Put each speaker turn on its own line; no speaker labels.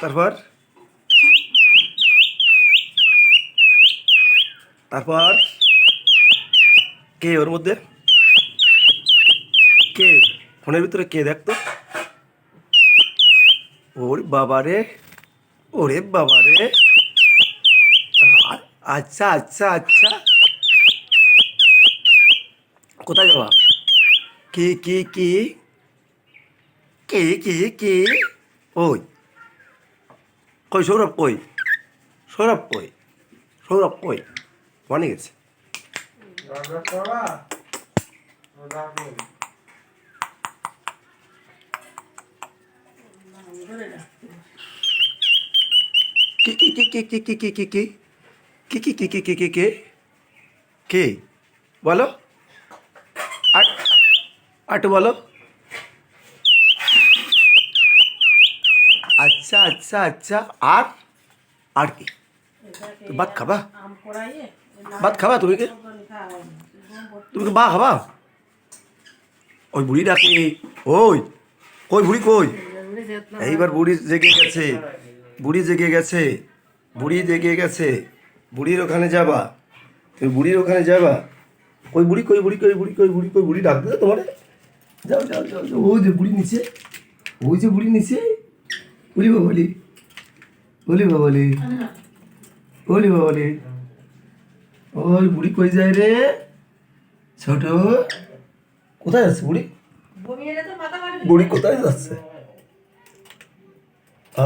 তারপর? তারপর? কে ওর মধ্যে? কে? ফোনের ভিতরে কে দেখতো ওর বাবা রে, ওরে বাবা রে। আ- আচ্ছা আচ্ছা আচ্ছা। কোথায় যাওয়া কি কি কি? কি কি কি? ওই। কই সৌরভ কই সৌরভ কই সৌরভ কই মানে গেছে কি বলো আট আটু বলো আচ্ছা আচ্ছা আচ্ছা। আর আর কি? তো ভাত খাবা? ভাত খাবা তুমি কি? তুমি কি বা খাবা? ওই বুড়ি ডাকে। ওই কই বুড়ি কই? এইবার বুড়ি জেগে গেছে। বুড়ি জেগে গেছে। বুড়ি জেগে গেছে। বুড়ির ওখানে যাবা। তুমি বুড়ির ওখানে যাবা। কই বুড়ি কই বুড়ি কই বুড়ি কই বুড়ি কই বুড়ি ডাকবে তোমারে? যাও যাও যাও যাও। ওই যে বুড়ি নিচে। ওই যে বুড়ি নিচে। বলি বাবলি বলি বাবলি বলি বাবলি। ওই বুড়ি কই যায় রে? ছোট। কোথায় যাচ্ছে বুড়ি? বুড়ি কোথায় যাচ্ছে?